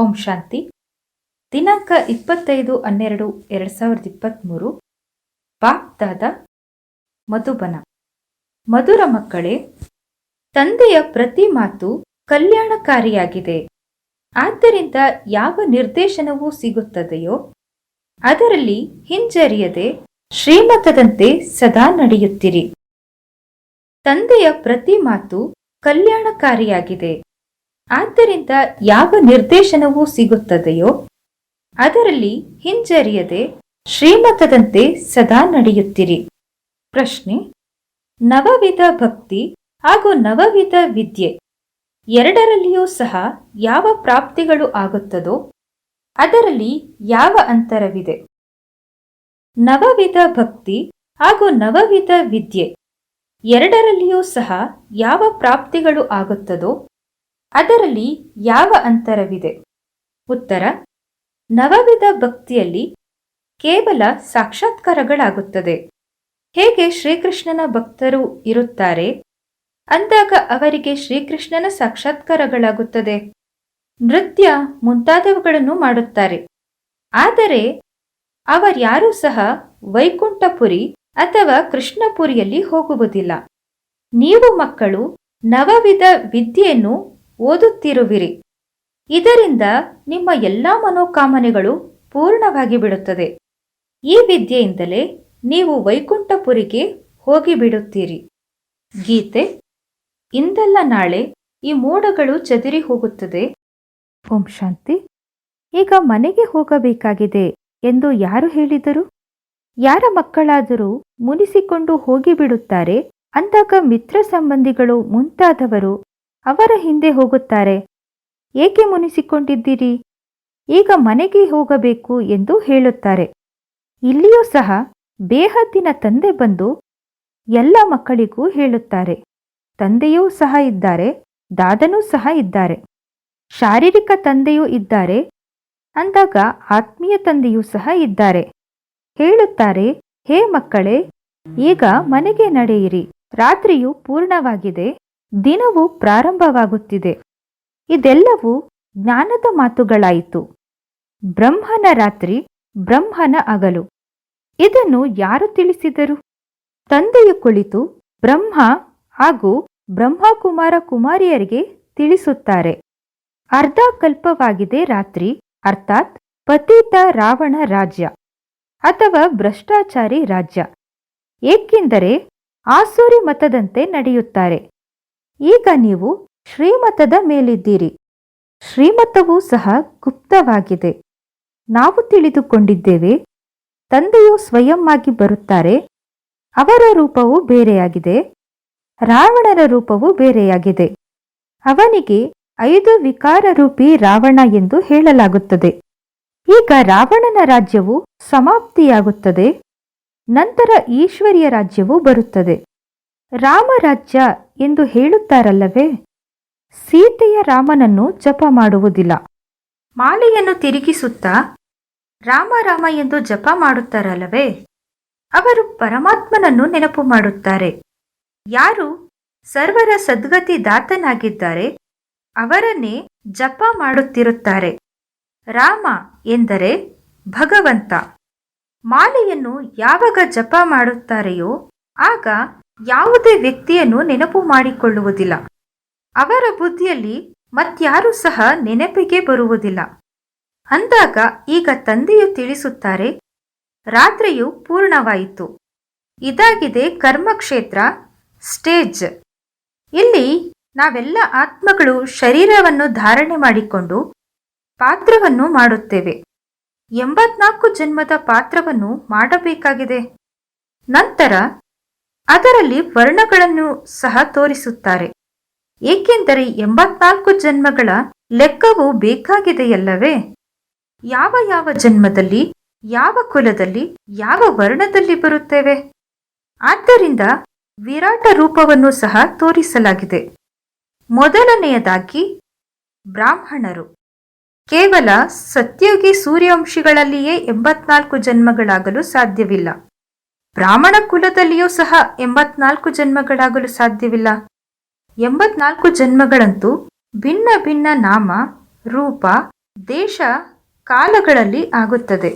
ಓಂ ಶಾಂತಿ. ದಿನಾಂಕ ಇಪ್ಪತ್ತೈದು ಹನ್ನೆರಡು ಎರಡು ಸಾವಿರದ ಇಪ್ಪತ್ತ್ಮೂರು ಬಾಗ್ದಾದ ಮಧುಬನ. ಮಧುರ ಮಕ್ಕಳೇ, ತಂದೆಯ ಪ್ರತಿ ಮಾತು ಕಲ್ಯಾಣಕಾರಿಯಾಗಿದೆ. ಆದ್ದರಿಂದ ಯಾವ ನಿರ್ದೇಶನವೂ ಸಿಗುತ್ತದೆಯೋ, ಅದರಲ್ಲಿ ಹಿಂಜರಿಯದೆ ಶ್ರೀಮತದಂತೆ ಸದಾ ನಡೆಯುತ್ತಿರಿ. ತಂದೆಯ ಪ್ರತಿ ಮಾತು ಕಲ್ಯಾಣಕಾರಿಯಾಗಿದೆ. ಆದ್ದರಿಂದ ಯಾವ ನಿರ್ದೇಶನವೂ ಸಿಗುತ್ತದೆಯೋ ಅದರಲ್ಲಿ ಹಿಂಜರಿಯದೆ ಶ್ರೀಮತದಂತೆ ಸದಾ ನಡೆಯುತ್ತಿರಿ. ಪ್ರಶ್ನೆ, ನವವಿಧ ಭಕ್ತಿ ಹಾಗೂ ನವವಿಧ ವಿದ್ಯೆ ಎರಡರಲ್ಲಿಯೂ ಸಹ ಯಾವ ಪ್ರಾಪ್ತಿಗಳು ಆಗುತ್ತದೋ ಅದರಲ್ಲಿ ಯಾವ ಅಂತರವಿದೆ? ನವವಿಧ ಭಕ್ತಿ ಹಾಗೂ ನವವಿಧ ವಿದ್ಯೆ ಎರಡರಲ್ಲಿಯೂ ಸಹ ಯಾವ ಪ್ರಾಪ್ತಿಗಳು ಆಗುತ್ತದೋ ಅದರಲ್ಲಿ ಯಾವ ಅಂತರವಿದೆ? ಉತ್ತರ, ನವವಿಧ ಭಕ್ತಿಯಲ್ಲಿ ಕೇವಲ ಸಾಕ್ಷಾತ್ಕಾರಗಳಾಗುತ್ತದೆ. ಹೇಗೆ ಶ್ರೀಕೃಷ್ಣನ ಭಕ್ತರು ಇರುತ್ತಾರೆ? ಅಂದಾಗ ಅವರಿಗೆ ಶ್ರೀಕೃಷ್ಣನ ಸಾಕ್ಷಾತ್ಕಾರಗಳಾಗುತ್ತದೆ. ನೃತ್ಯ ಮುಂತಾದವುಗಳನ್ನು ಮಾಡುತ್ತಾರೆ. ಆದರೆ ಅವರ್ಯಾರೂ ಸಹ ವೈಕುಂಠಪುರಿ ಅಥವಾ ಕೃಷ್ಣಪುರಿಯಲ್ಲಿ ಹೋಗುವುದಿಲ್ಲ. ನೀವು ಮಕ್ಕಳು ನವವಿಧ ವಿದ್ಯೆಯನ್ನು ಓದುತ್ತಿರುವಿರಿ. ಇದರಿಂದ ನಿಮ್ಮ ಎಲ್ಲ ಮನೋಕಾಮನೆಗಳು ಪೂರ್ಣವಾಗಿ ಬಿಡುತ್ತದೆ. ಈ ವಿದ್ಯೆಯಿಂದಲೇ ನೀವು ವೈಕುಂಠಪುರಿಗೆ ಹೋಗಿಬಿಡುತ್ತೀರಿ. ಗೀತೆ, ಇಂದಲ್ಲ ನಾಳೆ ಈ ಮೋಡಗಳು ಚದುರಿ ಹೋಗುತ್ತದೆ. ಓಂ ಶಾಂತಿ. ಈಗ ಮನೆಗೆ ಹೋಗಬೇಕಾಗಿದೆ ಎಂದು ಯಾರು ಹೇಳಿದರು? ಯಾರ ಮಕ್ಕಳಾದರೂ ಮುನಿಸಿಕೊಂಡು ಹೋಗಿಬಿಡುತ್ತಾರೆ, ಅಂದಾಗ ಮಿತ್ರ ಸಂಬಂಧಿಗಳು ಮುಂತಾದವರು ಅವರ ಹಿಂದೆ ಹೋಗುತ್ತಾರೆ. ಏಕೆ ಮುನಿಸಿಕೊಂಡಿದ್ದೀರಿ? ಈಗ ಮನೆಗೆ ಹೋಗಬೇಕು ಎಂದು ಹೇಳುತ್ತಾರೆ. ಇಲ್ಲಿಯೂ ಸಹ ಬೇಹದ್ದಿನ ತಂದೆ ಬಂದು ಎಲ್ಲ ಮಕ್ಕಳಿಗೂ ಹೇಳುತ್ತಾರೆ. ತಂದೆಯೂ ಸಹ ಇದ್ದಾರೆ, ದಾದನೂ ಸಹ ಇದ್ದಾರೆ. ಶಾರೀರಿಕ ತಂದೆಯೂ ಇದ್ದಾರೆ, ಅಂದಾಗ ಆತ್ಮೀಯ ತಂದೆಯೂ ಸಹ ಇದ್ದಾರೆ. ಹೇಳುತ್ತಾರೆ, ಹೇ ಮಕ್ಕಳೇ, ಈಗ ಮನೆಗೆ ನಡೆಯಿರಿ. ರಾತ್ರಿಯು ಪೂರ್ಣವಾಗಿದೆ ದಿನವು ಪ್ರಾರಂಭವಾಗುತ್ತಿದೆ. ಇದೆಲ್ಲವೂ ಜ್ಞಾನದ ಮಾತುಗಳಾಯಿತು. ಬ್ರಹ್ಮನ ರಾತ್ರಿ ಬ್ರಹ್ಮನ ಅಗಲು ಇದನ್ನು ಯಾರು ತಿಳಿಸಿದರು? ತಂದೆಯು ಕುಳಿತು ಬ್ರಹ್ಮ ಹಾಗೂ ಬ್ರಹ್ಮಕುಮಾರ ಕುಮಾರಿಯರಿಗೆ ತಿಳಿಸುತ್ತಾರೆ. ಅರ್ಧ ಕಲ್ಪವಾಗಿದೆ ರಾತ್ರಿ, ಅರ್ಥಾತ್ ಪತಿತ ರಾವಣ ರಾಜ್ಯ ಅಥವಾ ಭ್ರಷ್ಟಾಚಾರಿ ರಾಜ್ಯ. ಏಕೆಂದರೆ ಆಸೂರಿ ಮತದಂತೆ ನಡೆಯುತ್ತಾರೆ. ಈಗ ನೀವು ಶ್ರೀಮತದ ಮೇಲಿದ್ದೀರಿ. ಶ್ರೀಮತವೂ ಸಹ ಗುಪ್ತವಾಗಿದೆ. ನಾವು ತಿಳಿದುಕೊಂಡಿದ್ದೇವೆ, ತಂದೆಯು ಸ್ವಯಂವಾಗಿ ಬರುತ್ತಾರೆ, ಅವರ ರೂಪವು ಬೇರೆಯಾಗಿದೆ, ರಾವಣರ ರೂಪವು ಬೇರೆಯಾಗಿದೆ. ಅವನಿಗೆ ಐದು ವಿಕಾರರೂಪಿ ರಾವಣ ಎಂದು ಹೇಳಲಾಗುತ್ತದೆ. ಈಗ ರಾವಣನ ರಾಜ್ಯವು ಸಮಾಪ್ತಿಯಾಗುತ್ತದೆ, ನಂತರ ಈಶ್ವರಿಯ ರಾಜ್ಯವು ಬರುತ್ತದೆ. ರಾಮರಾಜ್ಯ ಎಂದು ಹೇಳುತ್ತಾರಲ್ಲವೇ? ಸೀತೆಯ ರಾಮನನ್ನು ಜಪ ಮಾಡುವುದಿಲ್ಲ. ಮಾಲೆಯನ್ನು ತಿರುಗಿಸುತ್ತಾ ರಾಮ ರಾಮ ಎಂದು ಜಪ ಮಾಡುತ್ತಾರಲ್ಲವೇ? ಅವರು ಪರಮಾತ್ಮನನ್ನು ನೆನಪು ಮಾಡುತ್ತಾರೆ. ಯಾರು ಸರ್ವರ ಸದ್ಗತಿ ದಾತನಾಗಿದ್ದಾರೆ, ಅವರನ್ನೇ ಜಪ ಮಾಡುತ್ತಿರುತ್ತಾರೆ. ರಾಮ ಎಂದರೆ ಭಗವಂತ. ಮಾಲೆಯನ್ನು ಯಾವಾಗ ಜಪ ಮಾಡುತ್ತಾರೆಯೋ ಆಗ ಯಾವುದೇ ವ್ಯಕ್ತಿಯನ್ನು ನೆನಪು ಮಾಡಿಕೊಳ್ಳುವುದಿಲ್ಲ. ಅವರ ಬುದ್ಧಿಯಲ್ಲಿ ಮತ್ಯಾರೂ ಸಹ ನೆನಪಿಗೆ ಬರುವುದಿಲ್ಲ. ಅಂದಾಗ ಈಗ ತಂದೆಯು ತಿಳಿಸುತ್ತಾರೆ, ರಾತ್ರಿಯು ಪೂರ್ಣವಾಯಿತು. ಇದಾಗಿದೆ ಕರ್ಮಕ್ಷೇತ್ರ, ಸ್ಟೇಜ್. ಇಲ್ಲಿ ನಾವೆಲ್ಲ ಆತ್ಮಗಳು ಶರೀರವನ್ನು ಧಾರಣೆ ಮಾಡಿಕೊಂಡು ಪಾತ್ರವನ್ನು ಮಾಡುತ್ತೇವೆ. ಎಂಬತ್ನಾಲ್ಕು ಜನ್ಮದ ಪಾತ್ರವನ್ನು ಮಾಡಬೇಕಾಗಿದೆ. ನಂತರ ಅದರಲ್ಲಿ ವರ್ಣಗಳನ್ನು ಸಹ ತೋರಿಸುತ್ತಾರೆ. ಏಕೆಂದರೆ ಎಂಬತ್ನಾಲ್ಕು ಜನ್ಮಗಳ ಲೆಕ್ಕವು ಬೇಕಾಗಿದೆಯಲ್ಲವೇ? ಯಾವ ಯಾವ ಜನ್ಮದಲ್ಲಿ, ಯಾವ ಕುಲದಲ್ಲಿ, ಯಾವ ವರ್ಣದಲ್ಲಿ ಬರುತ್ತೇವೆ? ಆದ್ದರಿಂದ ವಿರಾಟ ರೂಪವನ್ನು ಸಹ ತೋರಿಸಲಾಗಿದೆ. ಮೊದಲನೆಯದಾಗಿ, ಬ್ರಾಹ್ಮಣರು. ಕೇವಲ ಸತ್ಯೋಗಿ ಸೂರ್ಯವಂಶಿಗಳಲ್ಲಿಯೇ ಎಂಬತ್ನಾಲ್ಕು ಜನ್ಮಗಳಾಗಲು ಸಾಧ್ಯವಿಲ್ಲ. ಬ್ರಾಹ್ಮಣ ಕುಲದಲ್ಲಿಯೂ ಸಹ ಎಂಬತ್ನಾಲ್ಕು ಜನ್ಮಗಳಾಗಲು ಸಾಧ್ಯವಿಲ್ಲ. ಎಂಬತ್ನಾಲ್ಕು ಜನ್ಮಗಳಂತೂ ಭಿನ್ನ ಭಿನ್ನ ನಾಮ, ರೂಪ, ದೇಶ, ಕಾಲಗಳಲ್ಲಿ ಆಗುತ್ತದೆ.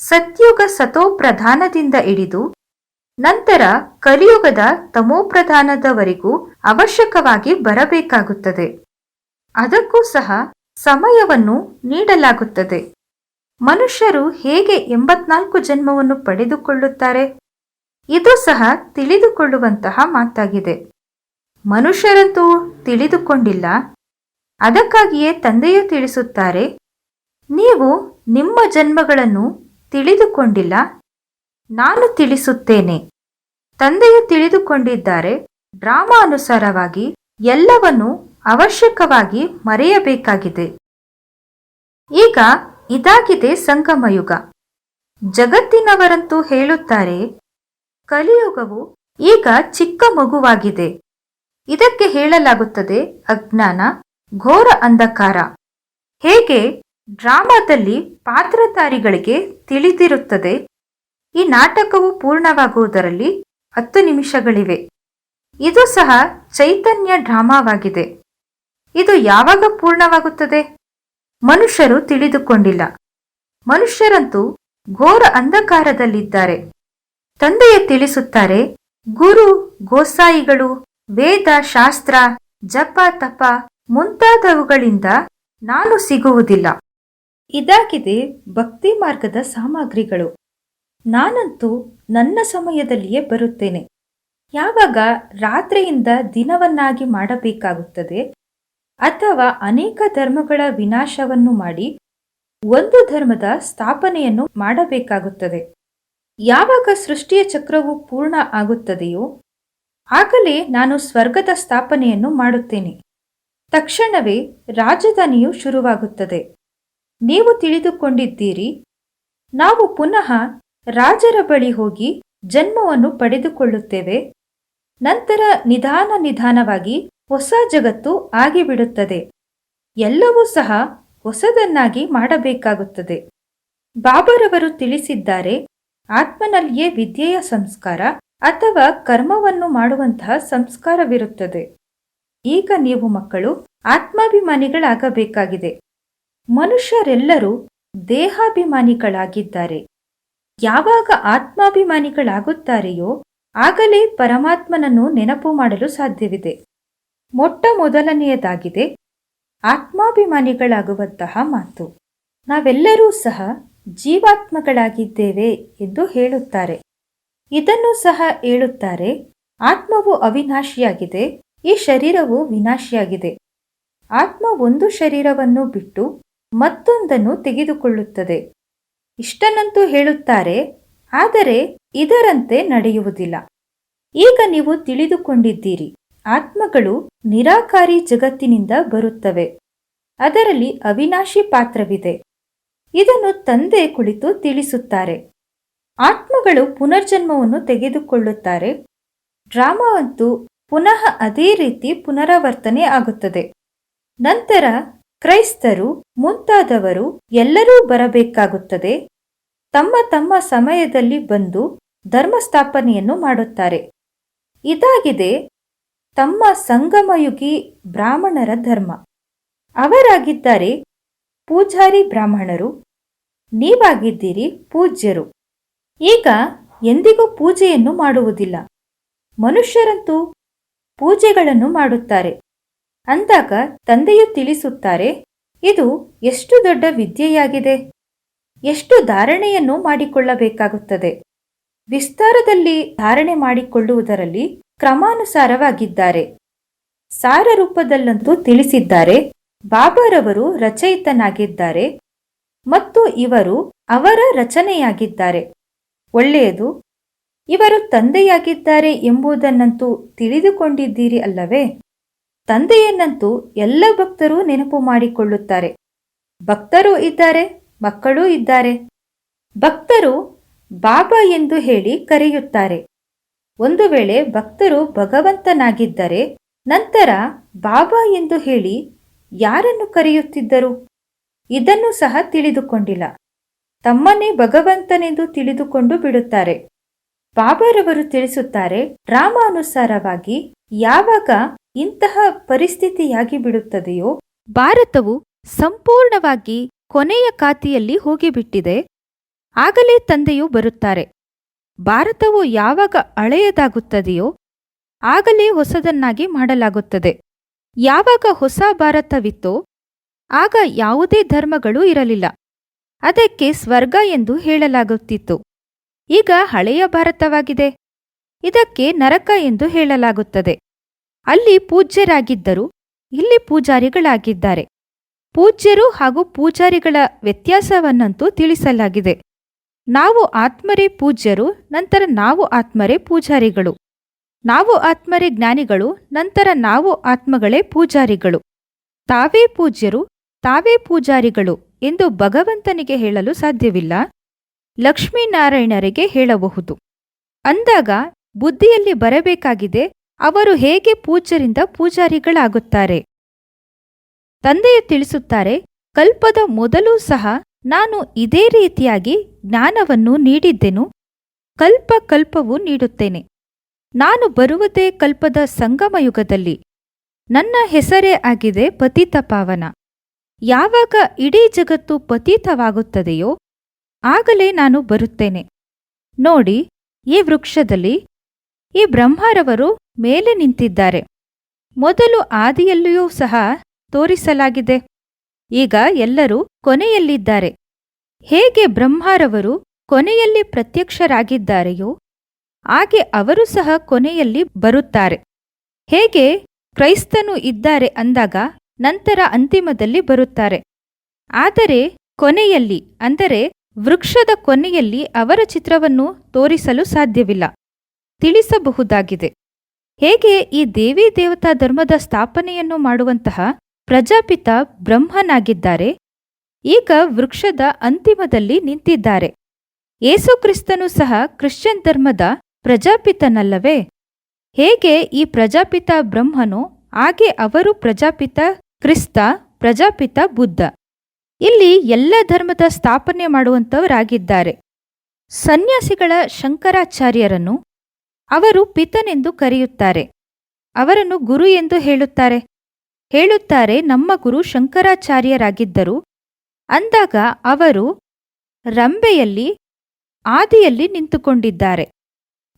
ಸತ್ಯುಗ ಸತೋಪ್ರಧಾನದಿಂದ ಹಿಡಿದು ನಂತರ ಕಲಿಯುಗದ ತಮೋಪ್ರಧಾನದವರೆಗೂ ಅವಶ್ಯಕವಾಗಿ ಬರಬೇಕಾಗುತ್ತದೆ. ಅದಕ್ಕೂ ಸಹ ಸಮಯವನ್ನು ನೀಡಲಾಗುತ್ತದೆ. ಮನುಷ್ಯರು ಹೇಗೆ ಎಂಬತ್ನಾಲ್ಕು ಜನ್ಮವನ್ನು ಪಡೆದುಕೊಳ್ಳುತ್ತಾರೆ? ಇದು ಸಹ ತಿಳಿದುಕೊಳ್ಳುವಂತಹ ಮಾತಾಗಿದೆ. ಮನುಷ್ಯರಂತೂ ತಿಳಿದುಕೊಂಡಿಲ್ಲ. ಅದಕ್ಕಾಗಿಯೇ ತಂದೆಯು ತಿಳಿಸುತ್ತಾರೆ, ನೀವು ನಿಮ್ಮ ಜನ್ಮಗಳನ್ನು ತಿಳಿದುಕೊಂಡಿಲ್ಲ, ನಾನು ತಿಳಿಸುತ್ತೇನೆ. ತಂದೆಯು ತಿಳಿದುಕೊಂಡಿದ್ದಾರೆ, ಡ್ರಾಮಾ ಅನುಸಾರವಾಗಿ ಎಲ್ಲವನ್ನೂ ಅವಶ್ಯಕವಾಗಿ ಮರೆಯಬೇಕಾಗಿದೆ. ಈಗ ಇದಾಗಿದೆ ಸಂಗಮಯುಗ. ಜಗತ್ತಿನವರಂತೂ ಹೇಳುತ್ತಾರೆ, ಕಲಿಯುಗವು ಈಗ ಚಿಕ್ಕ ಮಗುವಾಗಿದೆ. ಇದಕ್ಕೆ ಹೇಳಲಾಗುತ್ತದೆ ಅಜ್ಞಾನ, ಘೋರ ಅಂಧಕಾರ. ಹೇಗೆ? ಡ್ರಾಮಾದಲ್ಲಿ ಪಾತ್ರಧಾರಿಗಳಿಗೆ ತಿಳಿದಿರುತ್ತದೆ, ಈ ನಾಟಕವು ಪೂರ್ಣವಾಗುವುದರಲ್ಲಿ ಹತ್ತು ನಿಮಿಷಗಳಿವೆ. ಇದು ಸಹ ಚೈತನ್ಯ ಡ್ರಾಮಾವಾಗಿದೆ. ಇದು ಯಾವಾಗ ಪೂರ್ಣವಾಗುತ್ತದೆ? ಮನುಷ್ಯರು ತಿಳಿದುಕೊಂಡಿಲ್ಲ. ಮನುಷ್ಯರಂತೂ ಘೋರ ಅಂಧಕಾರದಲ್ಲಿದ್ದಾರೆ. ತಂದೆಯ ತಿಳಿಸುತ್ತಾರೆ, ಗುರು, ಗೋಸಾಯಿಗಳು, ವೇದ, ಶಾಸ್ತ್ರ, ಜಪ, ತಪ ಮುಂತಾದವುಗಳಿಂದ ನಾನು ಸಿಗುವುದಿಲ್ಲ. ಇದಾಗಿದೆ ಭಕ್ತಿ ಮಾರ್ಗದ ಸಾಮಗ್ರಿಗಳು. ನಾನಂತೂ ನನ್ನ ಸಮಯದಲ್ಲಿಯೇ ಬರುತ್ತೇನೆ. ಯಾವಾಗ ರಾತ್ರಿಯಿಂದ ದಿನವನ್ನಾಗಿ ಮಾಡಬೇಕಾಗುತ್ತದೆ ಅಥವಾ ಅನೇಕ ಧರ್ಮಗಳ ವಿನಾಶವನ್ನು ಮಾಡಿ ಒಂದು ಧರ್ಮದ ಸ್ಥಾಪನೆಯನ್ನು ಮಾಡಬೇಕಾಗುತ್ತದೆ. ಯಾವಾಗ ಸೃಷ್ಟಿಯ ಚಕ್ರವು ಪೂರ್ಣ ಆಗುತ್ತದೆಯೋ ಆಗಲೇ ನಾನು ಸ್ವರ್ಗದ ಸ್ಥಾಪನೆಯನ್ನು ಮಾಡುತ್ತೇನೆ. ತಕ್ಷಣವೇ ರಾಜಧಾನಿಯು ಶುರುವಾಗುತ್ತದೆ. ನೀವು ತಿಳಿದುಕೊಂಡಿದ್ದೀರಿ. ನಾವು ಪುನಃ ರಾಜರ ಬಳಿ ಹೋಗಿ ಜನ್ಮವನ್ನು ಪಡೆದುಕೊಳ್ಳುತ್ತೇವೆ. ನಂತರ ನಿಧಾನ ನಿಧಾನವಾಗಿ ಹೊಸ ಜಗತ್ತು ಆಗಿಬಿಡುತ್ತದೆ. ಎಲ್ಲವೂ ಸಹ ಹೊಸದನ್ನಾಗಿ ಮಾಡಬೇಕಾಗುತ್ತದೆ. ಬಾಬರವರು ತಿಳಿಸಿದ್ದಾರೆ, ಆತ್ಮನಲ್ಲಿಯೇ ವಿದ್ಯೆಯ ಸಂಸ್ಕಾರ ಅಥವಾ ಕರ್ಮವನ್ನು ಮಾಡುವಂತಹ ಸಂಸ್ಕಾರವಿರುತ್ತದೆ. ಈಗ ನೀವು ಮಕ್ಕಳು, ಆತ್ಮಾಭಿಮಾನಿಗಳಾಗಬೇಕಾಗಿದೆ. ಮನುಷ್ಯರೆಲ್ಲರೂ ದೇಹಾಭಿಮಾನಿಗಳಾಗಿದ್ದಾರೆ. ಯಾವಾಗ ಆತ್ಮಾಭಿಮಾನಿಗಳಾಗುತ್ತಾರೆಯೋ, ಆಗಲೇ ಪರಮಾತ್ಮನನ್ನು ನೆನಪು ಮಾಡಲು ಸಾಧ್ಯವಿದೆ. ಮೊಟ್ಟ ಮೊದಲನೆಯದಾಗಿದೆ ಆತ್ಮಾಭಿಮಾನಿಗಳಾಗುವಂತಹ ಮಾತು. ನಾವೆಲ್ಲರೂ ಸಹ ಜೀವಾತ್ಮಗಳಾಗಿದ್ದೇವೆ ಎಂದು ಹೇಳುತ್ತಾರೆ. ಇದನ್ನು ಸಹ ಹೇಳುತ್ತಾರೆ, ಆತ್ಮವು ಅವಿನಾಶಿಯಾಗಿದೆ, ಈ ಶರೀರವು ವಿನಾಶಿಯಾಗಿದೆ. ಆತ್ಮ ಒಂದು ಶರೀರವನ್ನು ಬಿಟ್ಟು ಮತ್ತೊಂದನ್ನು ತೆಗೆದುಕೊಳ್ಳುತ್ತದೆ. ಇಷ್ಟನಂತೂ ಹೇಳುತ್ತಾರೆ, ಆದರೆ ಇದರಂತೆ ನಡೆಯುವುದಿಲ್ಲ. ಈಗ ನೀವು ತಿಳಿದುಕೊಂಡಿದ್ದೀರಿ. ಆತ್ಮಗಳು ನಿರಾಕಾರಿ ಜಗತ್ತಿನಿಂದ ಬರುತ್ತವೆ. ಅದರಲ್ಲಿ ಅವಿನಾಶಿ ಪಾತ್ರವಿದೆ. ಇದನ್ನು ತಂದೆ ಕುಳಿತು ತಿಳಿಸುತ್ತಾರೆ. ಆತ್ಮಗಳು ಪುನರ್ಜನ್ಮವನ್ನು ತೆಗೆದುಕೊಳ್ಳುತ್ತಾರೆ. ಡ್ರಾಮಾವಂತೂ ಪುನಃ ಅದೇ ರೀತಿ ಪುನರಾವರ್ತನೆ ಆಗುತ್ತದೆ. ನಂತರ ಕ್ರೈಸ್ತರು ಮುಂತಾದವರು ಎಲ್ಲರೂ ಬರಬೇಕಾಗುತ್ತದೆ. ತಮ್ಮ ತಮ್ಮ ಸಮಯದಲ್ಲಿ ಬಂದು ಧರ್ಮಸ್ಥಾಪನೆಯನ್ನು ಮಾಡುತ್ತಾರೆ. ಇದಾಗಿದೆ ತಮ್ಮ ಸಂಗಮಯುಗಿ ಬ್ರಾಹ್ಮಣರ ಧರ್ಮ. ಅವರಾಗಿದ್ದಾರೆ ಪೂಜಾರಿ ಬ್ರಾಹ್ಮಣರು, ನೀವಾಗಿದ್ದೀರಿ ಪೂಜ್ಯರು. ಈಗ ಎಂದಿಗೂ ಪೂಜೆಯನ್ನು ಮಾಡುವುದಿಲ್ಲ. ಮನುಷ್ಯರಂತೂ ಪೂಜೆಗಳನ್ನು ಮಾಡುತ್ತಾರೆ. ಅಂದಾಗ ತಂದೆಯು ತಿಳಿಸುತ್ತಾರೆ, ಇದು ಎಷ್ಟು ದೊಡ್ಡ ವಿದ್ಯೆಯಾಗಿದೆ. ಎಷ್ಟು ಧಾರಣೆಯನ್ನು ಮಾಡಿಕೊಳ್ಳಬೇಕಾಗುತ್ತದೆ. ವಿಸ್ತಾರದಲ್ಲಿ ಧಾರಣೆ ಮಾಡಿಕೊಳ್ಳುವುದರಲ್ಲಿ ಕ್ರಮಾನುಸಾರವಾಗಿದ್ದಾರೆ. ಸಾರ ರೂಪದಲ್ಲಂತೂ ತಿಳಿಸಿದ್ದಾರೆ, ಬಾಬಾರವರು ರಚಯಿತನಾಗಿದ್ದಾರೆ ಮತ್ತು ಇವರು ಅವರ ರಚನೆಯಾಗಿದ್ದಾರೆ. ಒಳ್ಳೆಯದು, ಇವರು ತಂದೆಯಾಗಿದ್ದಾರೆ ಎಂಬುದನ್ನಂತೂ ತಿಳಿದುಕೊಂಡಿದ್ದೀರಿ ಅಲ್ಲವೇ? ತಂದೆಯನ್ನಂತೂ ಎಲ್ಲ ಭಕ್ತರು ನೆನಪು ಮಾಡಿಕೊಳ್ಳುತ್ತಾರೆ. ಭಕ್ತರು ಇದ್ದಾರೆ, ಮಕ್ಕಳೂ ಇದ್ದಾರೆ. ಭಕ್ತರು ಬಾಬಾ ಎಂದು ಹೇಳಿ ಕರೆಯುತ್ತಾರೆ. ಒಂದು ವೇಳೆ ಭಕ್ತರು ಭಗವಂತನಾಗಿದ್ದರೆ ನಂತರ ಬಾಬಾ ಎಂದು ಹೇಳಿ ಯಾರನ್ನು ಕರೆಯುತ್ತಿದ್ದರು? ಇದನ್ನು ಸಹ ತಿಳಿದುಕೊಂಡಿಲ್ಲ. ತಮ್ಮನ್ನೇ ಭಗವಂತನೆಂದು ತಿಳಿದುಕೊಂಡು ಬಿಡುತ್ತಾರೆ. ಬಾಬಾರವರು ತಿಳಿಸುತ್ತಾರೆ, ರಾಮಾನುಸಾರವಾಗಿ ಯಾವಾಗ ಇಂತಹ ಪರಿಸ್ಥಿತಿಯಾಗಿ ಬಿಡುತ್ತದೆಯೋ ಭಾರತವು ಸಂಪೂರ್ಣವಾಗಿ ಕೊನೆಯ ಖಾತೆಯಲ್ಲಿ ಹೋಗಿಬಿಟ್ಟಿದೆ. ಆಗಲೇ ತಂದೆಯು ಬರುತ್ತಾರೆ. ಭಾರತವು ಯಾವಾಗ ಹಳೆಯದಾಗುತ್ತದೆಯೋ ಆಗಲೇ ಹೊಸದನ್ನಾಗಿ ಮಾಡಲಾಗುತ್ತದೆ. ಯಾವಾಗ ಹೊಸ ಭಾರತವಿತ್ತೋ ಆಗ ಯಾವುದೇ ಧರ್ಮಗಳು ಇರಲಿಲ್ಲ. ಅದಕ್ಕೆ ಸ್ವರ್ಗ ಎಂದು ಹೇಳಲಾಗುತ್ತಿತ್ತು. ಈಗ ಹಳೆಯ ಭಾರತವಾಗಿದೆ. ಇದಕ್ಕೆ ನರಕ ಎಂದು ಹೇಳಲಾಗುತ್ತದೆ. ಅಲ್ಲಿ ಪೂಜ್ಯರಾಗಿದ್ದರು ಇಲ್ಲಿ ಪೂಜಾರಿಗಳಾಗಿದ್ದಾರೆ. ಪೂಜ್ಯರು ಹಾಗೂ ಪೂಜಾರಿಗಳ ವ್ಯತ್ಯಾಸವನ್ನಂತೂ ತಿಳಿಸಲಾಗಿದೆ. ನಾವು ಆತ್ಮರೇ ಪೂಜ್ಯರು, ನಂತರ ನಾವು ಆತ್ಮರೇ ಪೂಜಾರಿಗಳು. ನಾವು ಆತ್ಮರೇ ಜ್ಞಾನಿಗಳು, ನಂತರ ನಾವು ಆತ್ಮಗಳೇ ಪೂಜಾರಿಗಳು. ತಾವೇ ಪೂಜ್ಯರು, ತಾವೇ ಪೂಜಾರಿಗಳು ಎಂದು ಭಗವಂತನಿಗೆ ಹೇಳಲು ಸಾಧ್ಯವಿಲ್ಲ. ಲಕ್ಷ್ಮೀನಾರಾಯಣರಿಗೆ ಹೇಳಬಹುದು. ಅಂದಾಗ ಬುದ್ಧಿಯಲ್ಲಿ ಬರಬೇಕಾಗಿದೆ, ಅವರು ಹೇಗೆ ಪೂಜ್ಯರಿಂದ ಪೂಜಾರಿಗಳಾಗುತ್ತಾರೆ? ತಂದೆಯು ತಿಳಿಸುತ್ತಾರೆ, ಕಲ್ಪದ ಮೊದಲೂ ಸಹ ನಾನು ಇದೇ ರೀತಿಯಾಗಿ ಜ್ಞಾನವನ್ನು ನೀಡಿದ್ದೆನು ಕಲ್ಪ ಕಲ್ಪವು ನೀಡುತ್ತೇನೆ. ನಾನು ಬರುವುದೇ ಕಲ್ಪದ ಸಂಗಮಯುಗದಲ್ಲಿ. ನನ್ನ ಹೆಸರೇ ಆಗಿದೆ ಪತಿತ ಪಾವನ. ಯಾವಾಗ ಇಡೀ ಜಗತ್ತು ಪತೀತವಾಗುತ್ತದೆಯೋ, ಆಗಲೇ ನಾನು ಬರುತ್ತೇನೆ. ನೋಡಿ, ಈ ವೃಕ್ಷದಲ್ಲಿ ಈ ಬ್ರಹ್ಮರವರು ಮೇಲೆ ನಿಂತಿದ್ದಾರೆ. ಮೊದಲು ಆದಿಯಲ್ಲಿಯೂ ಸಹ ತೋರಿಸಲಾಗಿದೆ. ಈಗ ಎಲ್ಲರೂ ಕೊನೆಯಲ್ಲಿದ್ದಾರೆ. ಹೇಗೆ ಬ್ರಹ್ಮಾರವರು ಕೊನೆಯಲ್ಲಿ ಪ್ರತ್ಯಕ್ಷರಾಗಿದ್ದಾರೆಯೋ, ಹಾಗೆ ಅವರು ಸಹ ಕೊನೆಯಲ್ಲಿ ಬರುತ್ತಾರೆ. ಹೇಗೆ ಕ್ರೈಸ್ತನು ಇದ್ದಾರೆ ಅಂದಾಗ ನಂತರ ಅಂತಿಮದಲ್ಲಿ ಬರುತ್ತಾರೆ. ಆದರೆ ಕೊನೆಯಲ್ಲಿ, ಅಂದರೆ ವೃಕ್ಷದ ಕೊನೆಯಲ್ಲಿ ಅವರ ಚಿತ್ರವನ್ನು ತೋರಿಸಲು ಸಾಧ್ಯವಿಲ್ಲ. ತಿಳಿಸಬಹುದಾಗಿದೆ. ಹೇಗೆ ಈ ದೇವಿ ದೇವತಾ ಧರ್ಮದ ಸ್ಥಾಪನೆಯನ್ನು ಮಾಡುವಂತಹ ಪ್ರಜಾಪಿತ ಬ್ರಹ್ಮನಾಗಿದ್ದಾರೆ. ಈಗ ವೃಕ್ಷದ ಅಂತಿಮದಲ್ಲಿ ನಿಂತಿದ್ದಾರೆ. ಯೇಸುಕ್ರಿಸ್ತನು ಸಹ ಕ್ರಿಶ್ಚಿಯನ್ ಧರ್ಮದ ಪ್ರಜಾಪಿತನಲ್ಲವೇ? ಹೇಗೆ ಈ ಪ್ರಜಾಪಿತ ಬ್ರಹ್ಮನು, ಹಾಗೆ ಅವರು ಪ್ರಜಾಪಿತ ಕ್ರಿಸ್ತ, ಪ್ರಜಾಪಿತ ಬುದ್ಧ. ಇಲ್ಲಿ ಎಲ್ಲ ಧರ್ಮದ ಸ್ಥಾಪನೆ ಮಾಡುವಂಥವರಾಗಿದ್ದಾರೆ. ಸನ್ಯಾಸಿಗಳ ಶಂಕರಾಚಾರ್ಯರನ್ನು ಅವರು ಪಿತನೆಂದು ಕರೆಯುತ್ತಾರೆ. ಅವರನ್ನು ಗುರು ಎಂದು ಹೇಳುತ್ತಾರೆ. ಹೇಳುತ್ತಾರೆ, ನಮ್ಮ ಗುರು ಶಂಕರಾಚಾರ್ಯರಾಗಿದ್ದರು. ಅಂದಾಗ ಅವರು ರಂಬೆಯಲ್ಲಿ ಆದಿಯಲ್ಲಿ ನಿಂತುಕೊಂಡಿದ್ದಾರೆ.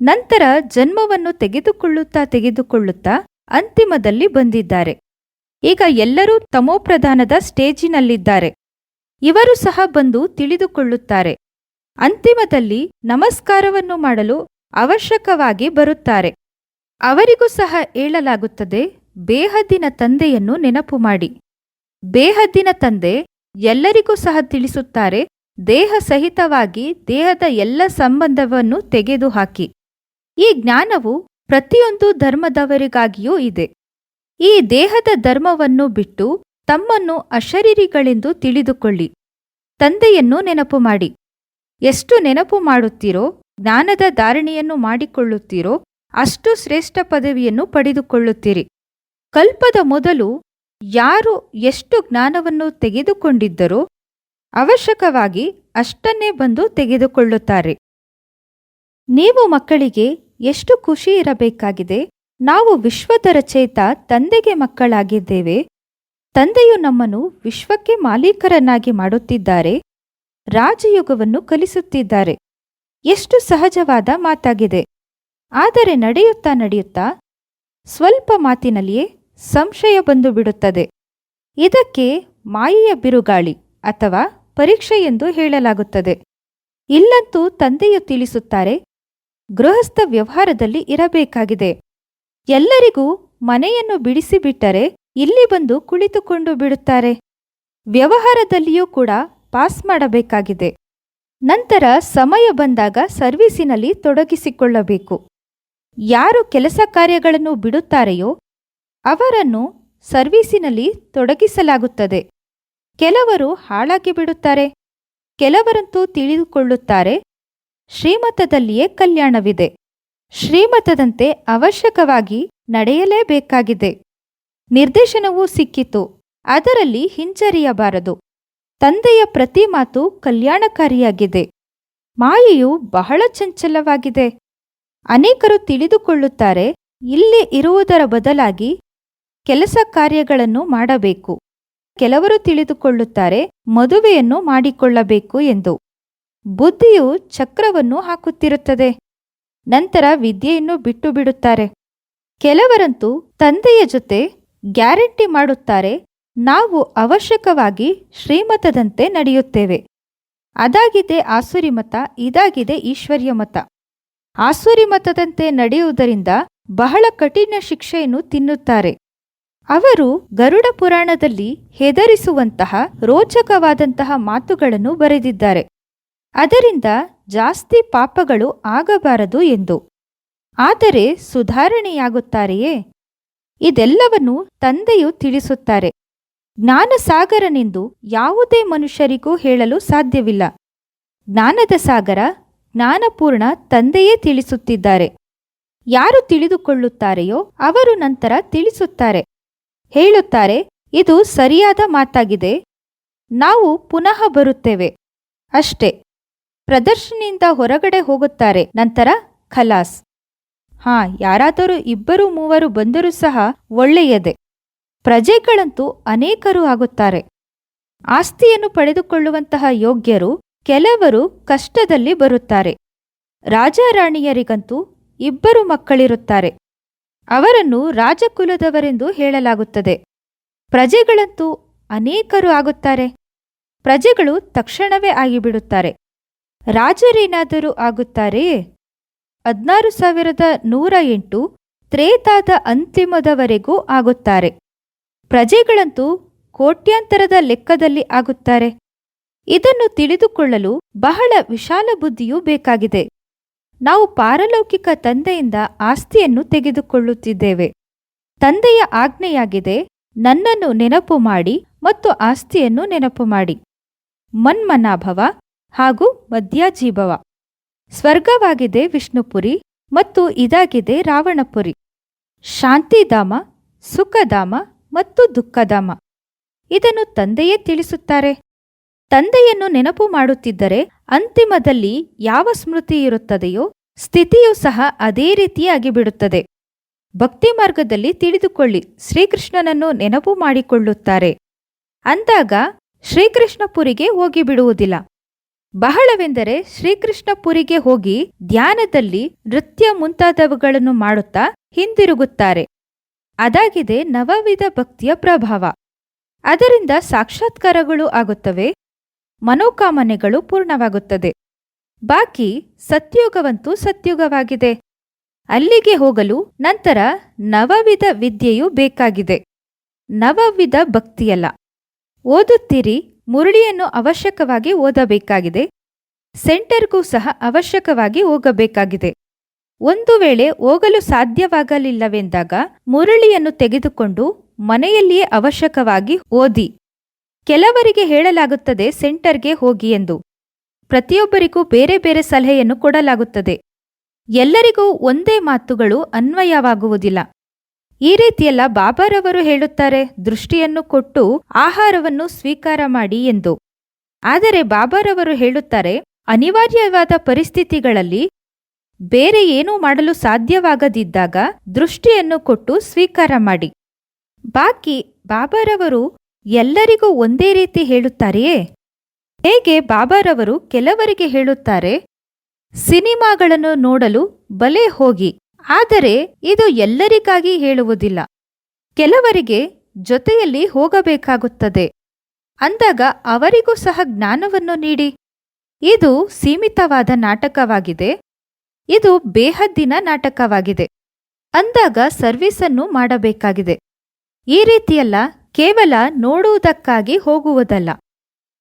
ನಂತರ ಜನ್ಮವನ್ನು ತೆಗೆದುಕೊಳ್ಳುತ್ತಾ ತೆಗೆದುಕೊಳ್ಳುತ್ತಾ ಅಂತಿಮದಲ್ಲಿ ಬಂದಿದ್ದಾರೆ. ಈಗ ಎಲ್ಲರೂ ತಮೋಪ್ರಧಾನದ ಸ್ಟೇಜಿನಲ್ಲಿದ್ದಾರೆ. ಇವರು ಸಹ ಬಂದು ತಿಳಿದುಕೊಳ್ಳುತ್ತಾರೆ. ಅಂತಿಮದಲ್ಲಿ ನಮಸ್ಕಾರವನ್ನು ಮಾಡಲು ಅವಶ್ಯಕವಾಗಿ ಬರುತ್ತಾರೆ. ಅವರಿಗೂ ಸಹ ಹೇಳಲಾಗುತ್ತದೆ ಬೇಹದ್ದಿನ ತಂದೆಯನ್ನು ನೆನಪು ಮಾಡಿ. ಬೇಹದ್ದಿನ ತಂದೆ ಎಲ್ಲರಿಗೂ ಸಹ ತಿಳಿಸುತ್ತಾರೆ, ದೇಹ ಸಹಿತವಾಗಿ ದೇಹದ ಎಲ್ಲ ಸಂಬಂಧವನ್ನು ತೆಗೆದುಹಾಕಿ. ಈ ಜ್ಞಾನವು ಪ್ರತಿಯೊಂದು ಧರ್ಮದವರಿಗಾಗಿಯೂ ಇದೆ. ಈ ದೇಹದ ಧರ್ಮವನ್ನು ಬಿಟ್ಟು ತಮ್ಮನ್ನು ಅಶರೀರಿಗಳೆಂದು ತಿಳಿದುಕೊಳ್ಳಿ. ತಂದೆಯನ್ನು ನೆನಪು ಮಾಡಿ. ಎಷ್ಟು ನೆನಪು ಮಾಡುತ್ತೀರೋ, ಜ್ಞಾನದ ಧಾರಣೆಯನ್ನು ಮಾಡಿಕೊಳ್ಳುತ್ತೀರೋ, ಅಷ್ಟು ಶ್ರೇಷ್ಠ ಪದವಿಯನ್ನು ಪಡೆದುಕೊಳ್ಳುತ್ತೀರಿ. ಕಲ್ಪದ ಮೊದಲು ಯಾರು ಎಷ್ಟು ಜ್ಞಾನವನ್ನು ತೆಗೆದುಕೊಂಡಿದ್ದರೋ ಅವಶ್ಯಕವಾಗಿ ಅಷ್ಟನ್ನೇ ಬಂದು ತೆಗೆದುಕೊಳ್ಳುತ್ತಾರೆ. ನೀವು ಮಕ್ಕಳಿಗೆ ಎಷ್ಟು ಖುಷಿ ಇರಬೇಕಾಗಿದೆ? ನಾವು ವಿಶ್ವದ ರಚಯಿತ ತಂದೆಗೆ ಮಕ್ಕಳಾಗಿದ್ದೇವೆ. ತಂದೆಯು ನಮ್ಮನ್ನು ವಿಶ್ವಕ್ಕೆ ಮಾಲೀಕರನ್ನಾಗಿ ಮಾಡುತ್ತಿದ್ದಾರೆ. ರಾಜಯುಗವನ್ನು ಕಲಿಸುತ್ತಿದ್ದಾರೆ. ಎಷ್ಟು ಸಹಜವಾದ ಮಾತಾಗಿದೆ. ಆದರೆ ನಡೆಯುತ್ತಾ ನಡೆಯುತ್ತಾ ಸ್ವಲ್ಪ ಮಾತಿನಲ್ಲಿಯೇ ಸಂಶಯ ಬಂದು ಬಿಡುತ್ತದೆ. ಇದಕ್ಕೆ ಮಾಯೆಯ ಬಿರುಗಾಳಿ ಅಥವಾ ಪರೀಕ್ಷೆ ಎಂದು ಹೇಳಲಾಗುತ್ತದೆ. ಇಲ್ಲಂತೂ ತಂದೆಯು ತಿಳಿಸುತ್ತಾರೆ, ಗೃಹಸ್ಥ ವ್ಯವಹಾರದಲ್ಲಿ ಇರಬೇಕಾಗಿದೆ. ಎಲ್ಲರಿಗೂ ಮನೆಯನ್ನು ಬಿಡಿಸಿಬಿಟ್ಟರೆ ಇಲ್ಲಿ ಬಂದು ಕುಳಿತುಕೊಂಡು ಬಿಡುತ್ತಾರೆ. ವ್ಯವಹಾರದಲ್ಲಿಯೂ ಕೂಡ ಪಾಸ್ ಮಾಡಬೇಕಾಗಿದೆ. ನಂತರ ಸಮಯ ಬಂದಾಗ ಸರ್ವೀಸಿನಲ್ಲಿ ತೊಡಗಿಸಿಕೊಳ್ಳಬೇಕು. ಯಾರು ಕೆಲಸ ಕಾರ್ಯಗಳನ್ನು ಬಿಡುತ್ತಾರೆಯೋ ಅವರನ್ನು ಸರ್ವೀಸಿನಲ್ಲಿ ತೊಡಗಿಸಲಾಗುತ್ತದೆ. ಕೆಲವರು ಹಾಳಾಗಿ ಬಿಡುತ್ತಾರೆ. ಕೆಲವರಂತೂ ತಿಳಿದುಕೊಳ್ಳುತ್ತಾರೆ. ಶ್ರೀಮತದಲ್ಲಿಯೇ ಕಲ್ಯಾಣವಿದೆ. ಶ್ರೀಮತದಂತೆ ಅವಶ್ಯಕವಾಗಿ ನಡೆಯಲೇಬೇಕಾಗಿದೆ. ನಿರ್ದೇಶನವೂ ಸಿಕ್ಕಿತು. ಅದರಲ್ಲಿ ಹಿಂಜರಿಯಬಾರದು. ತಂದೆಯ ಪ್ರತಿ ಮಾತು ಕಲ್ಯಾಣಕಾರಿಯಾಗಿದೆ. ಮಾಯೆಯು ಬಹಳ ಚಂಚಲವಾಗಿದೆ. ಅನೇಕರು ತಿಳಿದುಕೊಳ್ಳುತ್ತಾರೆ, ಇಲ್ಲಿ ಇರುವುದರ ಬದಲಾಗಿ ಕೆಲಸ ಕಾರ್ಯಗಳನ್ನು ಮಾಡಬೇಕು. ಕೆಲವರು ತಿಳಿದುಕೊಳ್ಳುತ್ತಾರೆ, ಮದುವೆಯನ್ನು ಮಾಡಿಕೊಳ್ಳಬೇಕು ಎಂದು. ಬುದ್ಧಿಯು ಚಕ್ರವನ್ನು ಹಾಕುತ್ತಿರುತ್ತದೆ. ನಂತರ ವಿದ್ಯೆಯನ್ನು ಬಿಟ್ಟು ಬಿಡುತ್ತಾರೆ ಕೆಲವರಂತೂ ತಂದೆಯ ಜೊತೆ ಗ್ಯಾರಂಟಿ ಮಾಡುತ್ತಾರೆ, ನಾವು ಅವಶ್ಯಕವಾಗಿ ಶ್ರೀಮತದಂತೆ ನಡೆಯುತ್ತೇವೆ. ಅದಾಗಿದೆ ಆಸುರಿ ಮತ ಇದಾಗಿದೆ ಈಶ್ವರ್ಯ ಮತ ಆಸುರಿ ಮತದಂತೆ ನಡೆಯುವುದರಿಂದ ಬಹಳ ಕಠಿಣ ಶಿಕ್ಷೆಯನ್ನು ತಿನ್ನುತ್ತಾರೆ. ಅವರು ಗರುಡ ಪುರಾಣದಲ್ಲಿ ಹೆದರಿಸುವಂತಹ ರೋಚಕವಾದಂತಹ ಮಾತುಗಳನ್ನು ಬರೆದಿದ್ದಾರೆ. ಅದರಿಂದ ಜಾಸ್ತಿ ಪಾಪಗಳು ಆಗಬಾರದು ಎಂದು. ಆದರೆ ಸುಧಾರಣೆಯಾಗುತ್ತಾರೆಯೇ? ಇದೆಲ್ಲವನ್ನು ತಂದೆಯು ತಿಳಿಸುತ್ತಾರೆ. ಜ್ಞಾನಸಾಗರನೆಂದು ಯಾವುದೇ ಮನುಷ್ಯರಿಗೂ ಹೇಳಲು ಸಾಧ್ಯವಿಲ್ಲ. ಜ್ಞಾನದ ಸಾಗರ ಜ್ಞಾನಪೂರ್ಣ ತಂದೆಯೇ ತಿಳಿಸುತ್ತಿದ್ದಾರೆ. ಯಾರು ತಿಳಿದುಕೊಳ್ಳುತ್ತಾರೆಯೋ ಅವರು ನಂತರ ತಿಳಿಸುತ್ತಾರೆ. ಹೇಳುತ್ತಾರೆ, ಇದು ಸರಿಯಾದ ಮಾತಾಗಿದೆ. ನಾವು ಪುನಃ ಬರುತ್ತೇವೆ. ಅಷ್ಟೇ. ಪ್ರದರ್ಶನಿಯಿಂದ ಹೊರಗಡೆ ಹೋಗುತ್ತಾರೆ. ನಂತರ ಖಲಾಸ್. ಹಾ, ಯಾರಾದರೂ ಇಬ್ಬರು ಮೂವರು ಬಂದರೂ ಸಹ ಒಳ್ಳೆಯದೆ. ಪ್ರಜೆಗಳಂತೂ ಅನೇಕರು ಆಗುತ್ತಾರೆ. ಆಸ್ತಿಯನ್ನು ಪಡೆದುಕೊಳ್ಳುವಂತಹ ಯೋಗ್ಯರು ಕೆಲವರು ಕಷ್ಟದಲ್ಲಿ ಬರುತ್ತಾರೆ. ರಾಜಾರಾಣಿಯರಿಗಂತೂ ಇಬ್ಬರು ಮಕ್ಕಳಿರುತ್ತಾರೆ. ಅವರನ್ನು ರಾಜಕುಲದವರೆಂದು ಹೇಳಲಾಗುತ್ತದೆ. ಪ್ರಜೆಗಳಂತೂ ಅನೇಕರು ಆಗುತ್ತಾರೆ. ಪ್ರಜೆಗಳು ತಕ್ಷಣವೇ ಆಗಿಬಿಡುತ್ತಾರೆ. ರಾಜರೇನಾದರೂ ಆಗುತ್ತಾರೆಯೇ? ಹದ್ನಾರು ಸಾವಿರದ ನೂರ ಎಂಟು ತ್ರೇತಾದ ಅಂತಿಮದವರೆಗೂ ಆಗುತ್ತಾರೆ. ಪ್ರಜೆಗಳಂತೂ ಕೋಟ್ಯಾಂತರದ ಲೆಕ್ಕದಲ್ಲಿ ಆಗುತ್ತಾರೆ. ಇದನ್ನು ತಿಳಿದುಕೊಳ್ಳಲು ಬಹಳ ವಿಶಾಲ ಬುದ್ಧಿಯೂ ಬೇಕಾಗಿದೆ. ನಾವು ಪಾರಲೌಕಿಕ ತಂದೆಯಿಂದ ಆಸ್ತಿಯನ್ನು ತೆಗೆದುಕೊಳ್ಳುತ್ತಿದ್ದೇವೆ. ತಂದೆಯ ಆಜ್ಞೆಯಾಗಿದೆ, ನನ್ನನ್ನು ನೆನಪು ಮಾಡಿ ಮತ್ತು ಆಸ್ತಿಯನ್ನು ನೆನಪು ಮಾಡಿ. ಮನ್ಮನಾಭವ ಹಾಗೂ ಮಧ್ಯಾಜೀಭವ ಸ್ವರ್ಗವಾಗಿದೆ ವಿಷ್ಣುಪುರಿ ಮತ್ತು ಇದಾಗಿದೆ ರಾವಣಪುರಿ. ಶಾಂತಿಧಾಮ, ಸುಖಧಾಮ ಮತ್ತು ದುಃಖಧಾಮ. ಇದನ್ನು ತಂದೆಯೇ ತಿಳಿಸುತ್ತಾರೆ. ತಂದೆಯನ್ನು ನೆನಪು ಮಾಡುತ್ತಿದ್ದರೆ ಅಂತಿಮದಲ್ಲಿ ಯಾವ ಸ್ಮೃತಿ ಇರುತ್ತದೆಯೋ ಸ್ಥಿತಿಯೂ ಸಹ ಅದೇ ರೀತಿಯಾಗಿ ಬಿಡುತ್ತದೆ. ಭಕ್ತಿ ಮಾರ್ಗದಲ್ಲಿ ತಿಳಿದುಕೊಳ್ಳಿ, ಶ್ರೀಕೃಷ್ಣನನ್ನು ನೆನಪು ಮಾಡಿಕೊಳ್ಳುತ್ತಾರೆ. ಅಂದಾಗ ಶ್ರೀಕೃಷ್ಣಪುರಿಗೆ ಹೋಗಿಬಿಡುವುದಿಲ್ಲ ಬಹಳವೆಂದರೆ ಶ್ರೀಕೃಷ್ಣಪುರಿಗೆ ಹೋಗಿ ಧ್ಯಾನದಲ್ಲಿ ನೃತ್ಯ ಮುಂತಾದವುಗಳನ್ನು ಮಾಡುತ್ತಾ ಹಿಂದಿರುಗುತ್ತಾರೆ. ಅದಾಗಿದೆ ನವವಿಧ ಭಕ್ತಿಯ ಪ್ರಭಾವ. ಅದರಿಂದ ಸಾಕ್ಷಾತ್ಕಾರಗಳು ಆಗುತ್ತವೆ ಮನೋಕಾಮನೆಗಳು ಪೂರ್ಣವಾಗುತ್ತದೆ. ಬಾಕಿ ಸತ್ಯುಗವಂತೂ ಸತ್ಯುಗವಾಗಿದೆ. ಅಲ್ಲಿಗೆ ಹೋಗಲು ನಂತರ ನವವಿಧ ವಿದ್ಯೆಯು ಬೇಕಾಗಿದೆ. ನವವಿಧ ಭಕ್ತಿಯಲ್ಲ. ಓದುತ್ತೀರಿ, ಮುರಳಿಯನ್ನು ಅವಶ್ಯಕವಾಗಿ ಓದಬೇಕಾಗಿದೆ. ಸೆಂಟರ್ಗೂ ಸಹ ಅವಶ್ಯಕವಾಗಿ ಹೋಗಬೇಕಾಗಿದೆ. ಒಂದು ವೇಳೆ ಹೋಗಲು ಸಾಧ್ಯವಾಗಲಿಲ್ಲವೆಂದಾಗ ಮುರಳಿಯನ್ನು ತೆಗೆದುಕೊಂಡು ಮನೆಯಲ್ಲಿಯೇ ಅವಶ್ಯಕವಾಗಿ ಓದಿ. ಕೆಲವರಿಗೆ ಹೇಳಲಾಗುತ್ತದೆ, ಸೆಂಟರ್ಗೆ ಹೋಗಿ ಎಂದು. ಪ್ರತಿಯೊಬ್ಬರಿಗೂ ಬೇರೆ ಬೇರೆ ಸಲಹೆಯನ್ನು ಕೊಡಲಾಗುತ್ತದೆ. ಎಲ್ಲರಿಗೂ ಒಂದೇ ಮಾತುಗಳು ಅನ್ವಯವಾಗುವುದಿಲ್ಲ. ಈ ರೀತಿಯೆಲ್ಲ ಬಾಬಾರವರು ಹೇಳುತ್ತಾರೆ, ದೃಷ್ಟಿಯನ್ನು ಕೊಟ್ಟು ಆಹಾರವನ್ನು ಸ್ವೀಕಾರ ಮಾಡಿ ಎಂದು. ಆದರೆ ಬಾಬಾರವರು ಹೇಳುತ್ತಾರೆ, ಅನಿವಾರ್ಯವಾದ ಪರಿಸ್ಥಿತಿಗಳಲ್ಲಿ ಬೇರೆ ಏನೂ ಮಾಡಲು ಸಾಧ್ಯವಾಗದಿದ್ದಾಗ ದೃಷ್ಟಿಯನ್ನು ಕೊಟ್ಟು ಸ್ವೀಕಾರ ಮಾಡಿ. ಬಾಕಿ ಬಾಬಾರವರು ಎಲ್ಲರಿಗೂ ಒಂದೇ ರೀತಿ ಹೇಳುತ್ತಾರೆಯೇ? ಹೇಗೆ ಬಾಬಾರವರು ಕೆಲವರಿಗೆ ಹೇಳುತ್ತಾರೆ? ಸಿನಿಮಾಗಳನ್ನು ನೋಡಲು ಬಲೆ ಹೋಗಿ, ಆದರೆ ಇದು ಎಲ್ಲರಿಗಾಗಿ ಹೇಳುವುದಿಲ್ಲ. ಕೆಲವರಿಗೆ ಜೊತೆಯಲ್ಲಿ ಹೋಗಬೇಕಾಗುತ್ತದೆ. ಅಂದಾಗ ಅವರಿಗೂ ಸಹ ಜ್ಞಾನವನ್ನು ನೀಡಿ. ಇದು ಸೀಮಿತವಾದ ನಾಟಕವಾಗಿದೆ. ಇದು ಬೇಹದ್ದಿನ ನಾಟಕವಾಗಿದೆ. ಅಂದಾಗ ಸರ್ವಿಸನ್ನು ಮಾಡಬೇಕಾಗಿದೆ. ಈ ರೀತಿಯಲ್ಲ ಕೇವಲ ನೋಡುವುದಕ್ಕಾಗಿ ಹೋಗುವುದಲ್ಲ.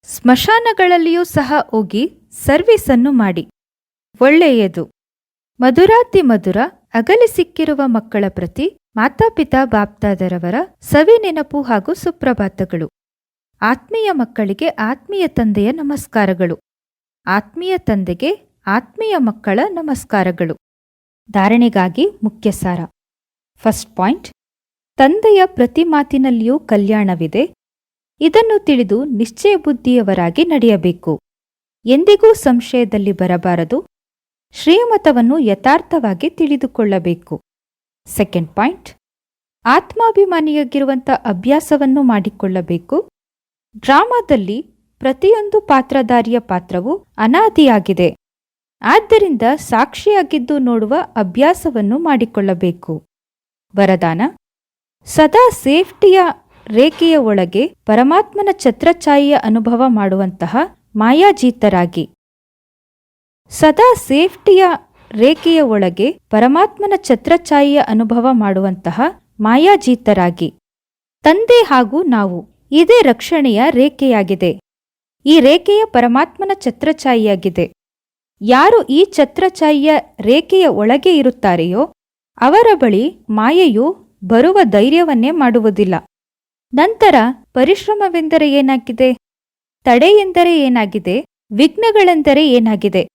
ಸ್ಮಶಾನಗಳಲ್ಲಿಯೂ ಸಹ ಹೋಗಿ ಸರ್ವಿಸನ್ನು ಮಾಡಿ. ಒಳ್ಳೆಯದು. ಮಧುರಾತಿ ಮಧುರ, ಅಗಲಿ ಸಿಕ್ಕಿರುವ ಮಕ್ಕಳ ಪ್ರತಿ ಮಾತಾಪಿತಾ ಬಾಪ್ತಾದರವರ ಸವಿ ನೆನಪು ಹಾಗೂ ಸುಪ್ರಭಾತಗಳು. ಆತ್ಮೀಯ ಮಕ್ಕಳಿಗೆ ಆತ್ಮೀಯ ತಂದೆಯ ನಮಸ್ಕಾರಗಳು. ಆತ್ಮೀಯ ತಂದೆಗೆ ಆತ್ಮೀಯ ಮಕ್ಕಳ ನಮಸ್ಕಾರಗಳು. ಧಾರಣೆಗಾಗಿ ಮುಖ್ಯ ಸಾರ ಫಸ್ಟ್ ಪಾಯಿಂಟ್ ತಂದೆಯ ಪ್ರತಿ ಮಾತಿನಲ್ಲಿಯೂ ಕಲ್ಯಾಣವಿದೆ. ಇದನ್ನು ತಿಳಿದು ನಿಶ್ಚಯ ಬುದ್ಧಿಯವರಾಗಿ ನಡೆಯಬೇಕು. ಎಂದಿಗೂ ಸಂಶಯದಲ್ಲಿ ಬರಬಾರದು. ಶ್ರೀಮತವನ್ನು ಯಥಾರ್ಥವಾಗಿ ತಿಳಿದುಕೊಳ್ಳಬೇಕು. Second point. ಆತ್ಮಾಭಿಮಾನಿಯಾಗಿರುವಂಥ ಅಭ್ಯಾಸವನ್ನು ಮಾಡಿಕೊಳ್ಳಬೇಕು. ಡ್ರಾಮಾದಲ್ಲಿ ಪ್ರತಿಯೊಂದು ಪಾತ್ರಧಾರಿಯ ಪಾತ್ರವು ಅನಾದಿಯಾಗಿದೆ. ಆದ್ದರಿಂದ ಸಾಕ್ಷಿಯಾಗಿದ್ದು ನೋಡುವ ಅಭ್ಯಾಸವನ್ನು ಮಾಡಿಕೊಳ್ಳಬೇಕು. ವರದಾನ. ಸದಾ ಸೇಫ್ಟಿಯ ರೇಖೆಯ ಒಳಗೆ ಪರಮಾತ್ಮನ ಛತ್ರಛಾಯಿಯ ಅನುಭವ ಮಾಡುವಂತಹ ಮಾಯಾಜೀತರಾಗಿ. ಸದಾ ಸೇಫ್ಟಿಯ ರೇಖೆಯ ಒಳಗೆ ಪರಮಾತ್ಮನ ಛತ್ರಛಾಯಿಯ ಅನುಭವ ಮಾಡುವಂತಹ ಮಾಯಾಜೀತರಾಗಿ. ತಂದೆ ಹಾಗೂ ನಾವು ಇದೇ ರಕ್ಷಣೆಯ ರೇಖೆಯಾಗಿದೆ. ಈ ರೇಖೆಯ ಪರಮಾತ್ಮನ ಛತ್ರಛಾಯಿಯಾಗಿದೆ. ಯಾರು ಈ ಛತ್ರಛಾಯಿಯ ರೇಖೆಯ ಒಳಗೆ ಇರುತ್ತಾರೆಯೋ ಅವರ ಬಳಿ ಮಾಯೆಯು ಬರುವ ಧೈರ್ಯವನ್ನೇ ಮಾಡುವುದಿಲ್ಲ. ನಂತರ ಪರಿಶ್ರಮವೆಂದರೆ ಏನಾಗಿದೆ? ತಡೆ ಎಂದರೆ ಏನಾಗಿದೆ? ವಿಘ್ನಗಳೆಂದರೆ ಏನಾಗಿದೆ?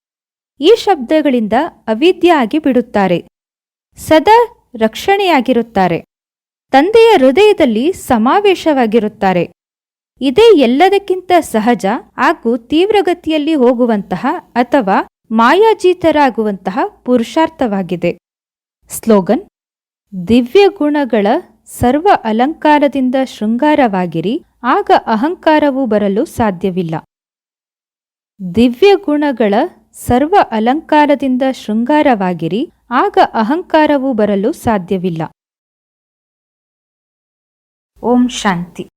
ಈ ಶಬ್ದಗಳಿಂದ ಅವಿದ್ಯ ಆಗಿ ಬಿಡುತ್ತಾರೆ ಸದಾ ರಕ್ಷಣೆಯಾಗಿರುತ್ತಾರೆ. ತಂದೆಯ ಹೃದಯದಲ್ಲಿ ಸಮಾವೇಶವಾಗಿರುತ್ತಾರೆ. ಇದೇ ಎಲ್ಲದಕ್ಕಿಂತ ಸಹಜ ಹಾಗೂ ತೀವ್ರಗತಿಯಲ್ಲಿ ಹೋಗುವಂತಹ ಅಥವಾ ಮಾಯಾಜೀತರಾಗುವಂತಹ ಪುರುಷಾರ್ಥವಾಗಿದೆ. ಸ್ಲೋಗನ್ ದಿವ್ಯ ಗುಣಗಳ ಸರ್ವ ಅಲಂಕಾರದಿಂದ ಶೃಂಗಾರವಾಗಿರಿ, ಆಗ ಅಹಂಕಾರವು ಬರಲು ಸಾಧ್ಯವಿಲ್ಲ. ದಿವ್ಯ ಗುಣಗಳ ಸರ್ವ ಅಲಂಕಾರದಿಂದ ಶೃಂಗಾರವಾಗಿರಿ, ಆಗ ಅಹಂಕಾರವು ಬರಲು ಸಾಧ್ಯವಿಲ್ಲ. ಓಂ ಶಾಂತಿ.